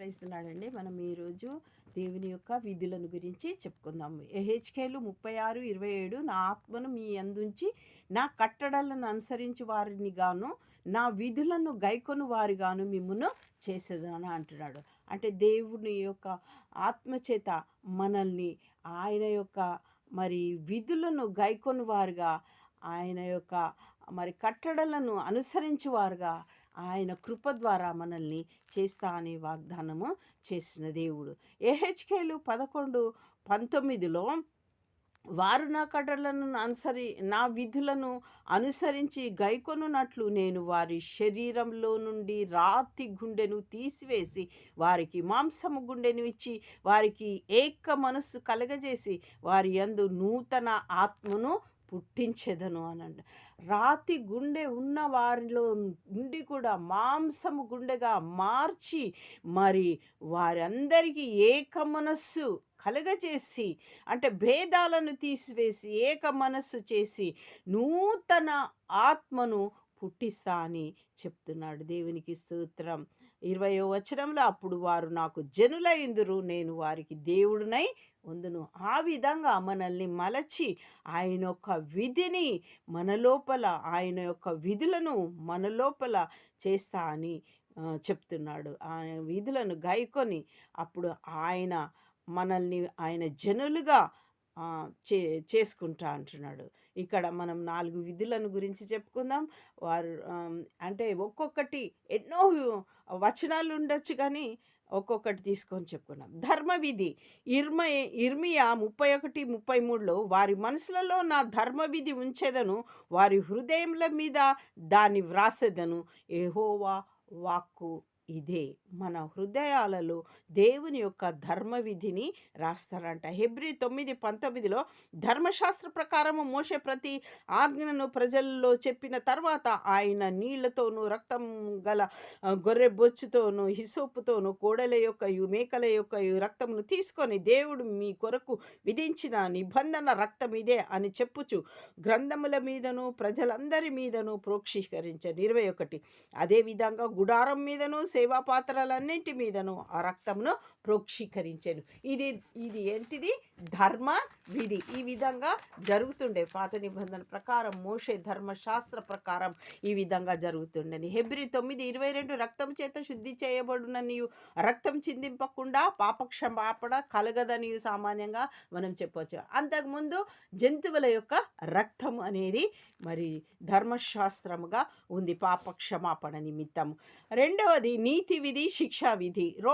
ప్రైస్తున్నాడండి మనం ఈరోజు దేవుని యొక్క విధులను గురించి చెప్పుకుందాం. హెచ్కేలు ముప్పై ఆరు ఇరవై ఏడు నా ఆత్మను మీ అందుంచి నా కట్టడలను అనుసరించి వారిని గాను నా విధులను గైకొను వారిగాను మిమ్మును చేసేదని అంటున్నాడు. అంటే దేవుని యొక్క ఆత్మచేత మనల్ని ఆయన యొక్క మరి విధులను గైకొని వారుగా ఆయన యొక్క మరి కట్టడలను అనుసరించేవారుగా ఆయన కృప ద్వారా మనల్ని చేస్తా అనే వాగ్దానము చేసిన దేవుడు. ఏహెచ్కేలు పదకొండు పంతొమ్మిదిలో వారు నా కడలను అనుసరి నా విధులను అనుసరించి గైకొనున్నట్లు నేను వారి శరీరంలో నుండి రాతి గుండెను తీసివేసి వారికి మాంసము గుండెను ఇచ్చి వారికి ఏక మనస్సు కలగజేసి వారి యందు నూతన ఆత్మను పుట్టించెదను అనండి. రాతి గుండె ఉన్న వారిలో ఉండి కూడా మాంసము గుండెగా మార్చి మరి వారందరికీ ఏక మనస్సు కలగజేసి అంటే భేదాలను తీసివేసి ఏక మనస్సు చేసి నూతన ఆత్మను పుట్టిస్తా అని చెప్తున్నాడు దేవునికి స్తోత్రం. ఇరవయో వచనంలో అప్పుడు వారు నాకు జనులైందురు నేను వారికి దేవుడునై ఉందును. ఆ విధంగా మనల్ని మలచి ఆయన యొక్క విధిని మన లోపల ఆయన యొక్క విధులను మన లోపల చేస్తా అని చెప్తున్నాడు. ఆయన విధులను గైకొని అప్పుడు ఆయన మనల్ని ఆయన జనులుగా చే చేసుకుంటా అంటున్నాడు. ఇక్కడ మనం నాలుగు విధులను గురించి చెప్పుకుందాం. వారు అంటే ఒక్కొక్కటి ఎన్నో వచనాలు ఉండొచ్చు కానీ ఒక్కొక్కటి తీసుకొని చెప్పుకున్నాం ధర్మ విధి ఇర్మ ఇర్మియా ముప్పై ఒకటి ముప్పై మూడులో వారి మనసులలో నా ధర్మ విధి ఉంచేదను వారి హృదయముల మీద దాన్ని వ్రాసేదను. ఏహోవా వాక్కు ఇదే. మన హృదయాలలో దేవుని యొక్క ధర్మ విధిని రాస్తారంట హెబ్రి తొమ్మిది పంతొమ్మిదిలో ధర్మశాస్త్ర ప్రకారము మోసే ప్రతి ఆజ్ఞను ప్రజల్లో చెప్పిన తర్వాత ఆయన నీళ్ళతోనూ రక్తం గల గొర్రె బొచ్చుతోనూ హిసోపుతోనూ కోడల యొక్క మేకల యొక్క రక్తమును తీసుకొని దేవుడు మీ కొరకు విధించిన నిబంధన రక్తం ఇదే అని చెప్పుచు గ్రంథముల మీదను ప్రజలందరి మీదను ప్రోక్షీకరించారు ఇరవై ఒకటి. అదేవిధంగా గుడారం మీదను సేవా పాత్రలన్నింటి మీదను ఆ రక్తమును ప్రోక్షీకరించాను. ఇది ఇది ఏంటిది? ధర్మ విధి. ఈ విధంగా జరుగుతుండే పాత నిబంధన ప్రకారం మోషే ధర్మశాస్త్ర ప్రకారం ఈ విధంగా జరుగుతుండని హెబ్రి తొమ్మిది ఇరవై రెండు రక్తం చేత శుద్ధి చేయబడిన నీవు రక్తం చిందింపకుండా పాపక్షమాపణ కలగదని సామాన్యంగా మనం చెప్పవచ్చు అంతకుముందు జంతువుల యొక్క రక్తం అనేది మరి ధర్మశాస్త్రముగా ఉంది పాపక్షమాపణ నిమిత్తం రెండవది నీతి విధి శిక్షా విధి రో